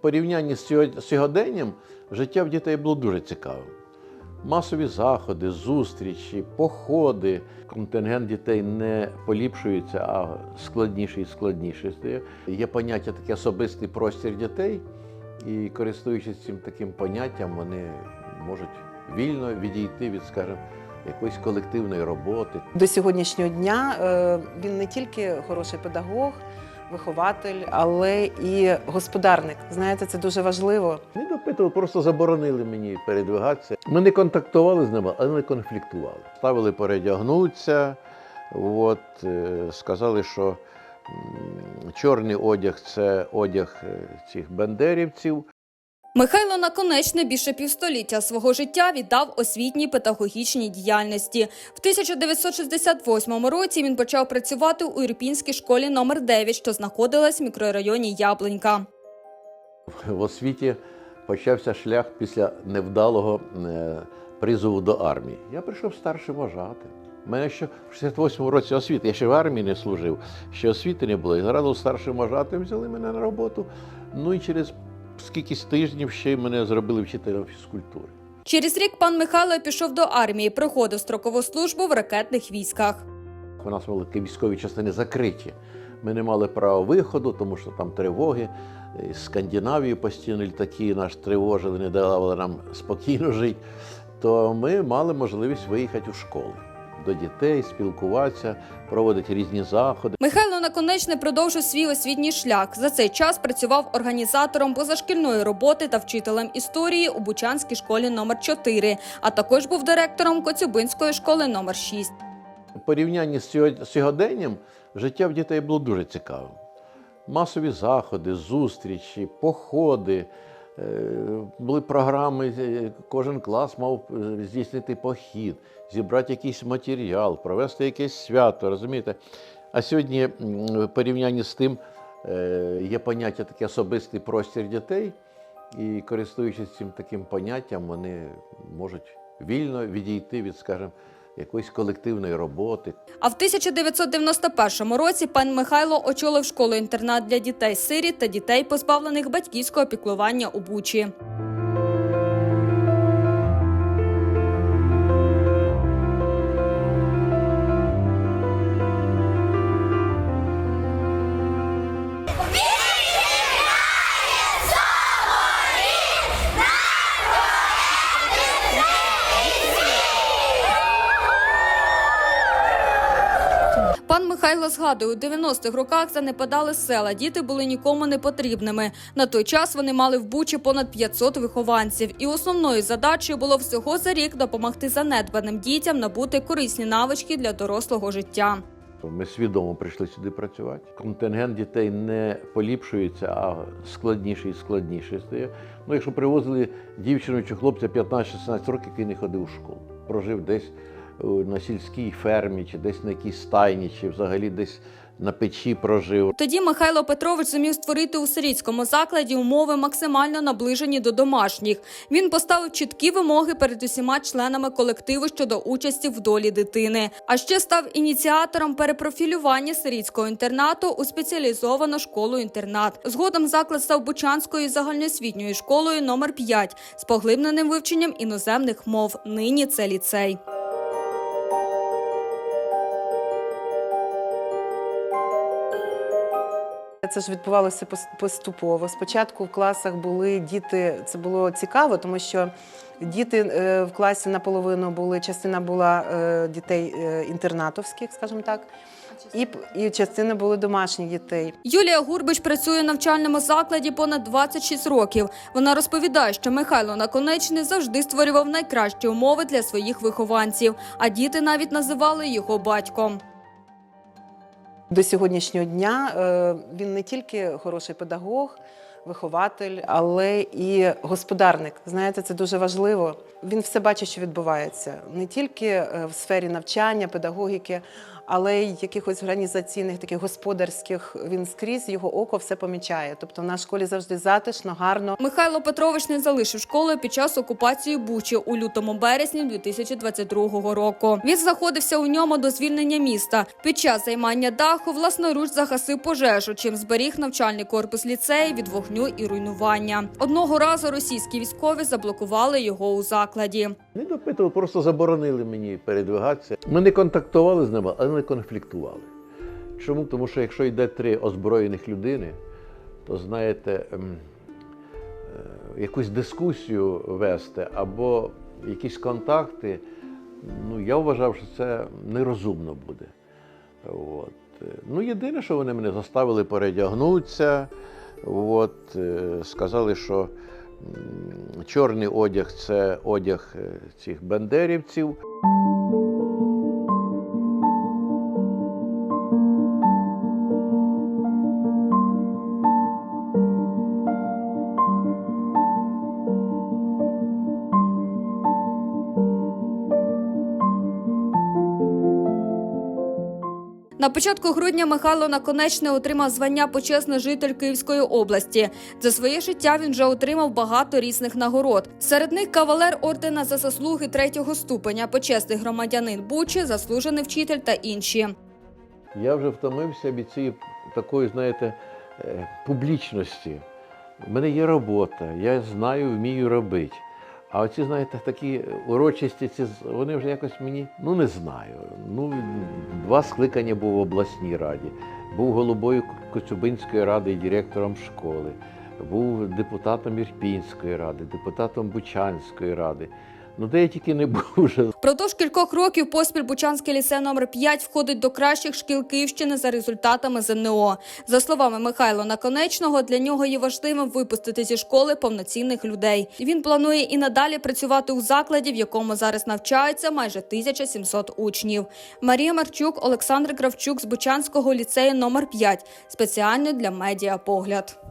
порівнянні з сьогоденням життя в дітей було дуже цікавим. Масові заходи, зустрічі, походи. Контингент дітей не поліпшується, а складніше і складніше. Є поняття таке особистий простір дітей, і користуючись цим таким поняттям, вони можуть вільно відійти від, скажімо, якоїсь колективної роботи. До сьогоднішнього дня е, він не тільки хороший педагог, вихователь, але і господарник. Знаєте, це дуже важливо. Не допитували, просто заборонили мені передвигатися. Ми не контактували з ними, але не конфліктували. Ставили передягнутися, от, е, сказали, що чорний одяг це одяг е, цих бандерівців. Михайло Наконечний більше півстоліття свого життя віддав освітній педагогічній діяльності. В 1968 році він почав працювати у Ірпінській школі номер 9, що знаходилась в мікрорайоні Яблонька. В освіті почався шлях після невдалого е, призову до армії. Я прийшов старшим вважати. У мене ще в 68-му році освіти, я ще в армії не служив, ще освіти не було. І зразу старшим вважатим взяли мене на роботу. Ну і через скількись тижнів ще мене зробили вчителем фізкультури. Через рік пан Михайло пішов до армії, проходив строкову службу в ракетних військах. У нас були військові частини закриті. Ми не мали права виходу, тому що там тривоги. З Скандинавії постійно літаки нас тривожили, не давали нам спокійно жити. То ми мали можливість виїхати у школи до дітей, спілкуватися, проводити різні заходи. Михайло Наконечний продовжив свій освітній шлях. За цей час працював організатором позашкільної роботи та вчителем історії у Бучанській школі номер 4 а також був директором Коцюбинської школи номер 6 У порівнянні з сьогоденням життя в дітей було дуже цікавим. Масові заходи, зустрічі, походи. Е, Були програми, е, кожен клас мав е, здійснити похід, зібрати якийсь матеріал, провести якесь свято, розумієте? А сьогодні в порівнянні з тим є поняття таке особистий простір дітей, і користуючись цим таким поняттям, вони можуть вільно відійти від, скажімо, якоїсь колективної роботи, А в 1991 році пан Михайло очолив школу-інтернат для дітей-сиріт та дітей, позбавлених батьківського піклування у Бучі. Пан Михайло згадує, у 90-х роках занепадали села. Діти були нікому не потрібними. На той час вони мали в Бучі понад 500 вихованців. І основною задачею було всього за рік допомогти занедбаним дітям набути корисні навички для дорослого життя. Ми свідомо прийшли сюди працювати. Контингент дітей не поліпшується, а складніше і складніше стає. Ну, якщо привозили дівчину чи хлопця 15-16 років, який не ходив у школу, прожив десь на сільській фермі, чи десь на якійсь стайні, чи взагалі десь на печі прожив. Тоді Михайло Петрович зумів створити у сирітському закладі умови максимально наближені до домашніх. Він поставив чіткі вимоги перед усіма членами колективу щодо участі в долі дитини. А ще став ініціатором перепрофілювання сирітського інтернату у спеціалізовану школу-інтернат. Згодом заклад став Бучанською загальноосвітньою школою номер 5 з поглибленим вивченням іноземних мов. Нині це ліцей. Це ж відбувалося поступово. Спочатку в класах були діти, це було цікаво, тому що діти е, в класі наполовину були, частина була е, дітей е, інтернатовських, скажімо так, і, і частина були домашніх дітей. Юлія Гурбич працює в навчальному закладі понад 26 років. Вона розповідає, що Михайло Наконечний завжди створював найкращі умови для своїх вихованців, а діти навіть називали його батьком. До сьогоднішнього дня е, він не тільки хороший педагог, вихователь, але і господарник. Знаєте, це дуже важливо. Він все бачить, що відбувається не тільки е, в сфері навчання, педагогіки, але й якихось організаційних, таких господарських він скрізь його око все помічає. Тобто нашій школі завжди затишно, гарно. Михайло Петрович не залишив школи під час окупації Бучі у лютому березні 2022 року. Він знаходився у ньому до звільнення міста. Під час займання даху власноруч загасив пожежу, чим зберіг навчальний корпус ліцею від вогню і руйнування. Одного разу російські військові заблокували його у закладі. Не допитували, просто заборонили мені передвигатися. Ми не контактували з ними, але не конфліктували. Чому? Тому що якщо йде три озброєних людини, то знаєте, ем, е, якусь дискусію вести або якісь контакти, ну я вважав, що це нерозумно буде. От. Ну, єдине, що вони мене заставили передягнутися. От, е, сказали, що чорний одяг це одяг е, цих бандерівців. На початку грудня Михайло Наконечний отримав звання почесний житель Київської області. За своє життя він вже отримав багато різних нагород. Серед них кавалер ордена за заслуги третього ступеня, почесний громадянин Бучі, заслужений вчитель та інші. Я вже втомився від цієї такої, знаєте, е, публічності. У мене є робота, я знаю, вмію робити. А оці, знаєте, такі урочисті, ці, вони вже якось мені, ну не знаю. Ну, два скликання був в обласній раді, був головою Коцюбинської ради і директором школи, був депутатом Ірпінської ради, депутатом Бучанської ради. Ну, де я тільки не був вже. Впродовж кількох років поспіль Бучанський ліцей номер 5 входить до кращих шкіл Київщини за результатами ЗНО. За словами Михайла Наконечного, для нього є важливим випустити зі школи повноцінних людей. Він планує і надалі працювати у закладі, в якому зараз навчаються майже 1700 учнів. Марія Марчук, Олександр Кравчук з Бучанського ліцею номер 5 спеціально для медіа погляд.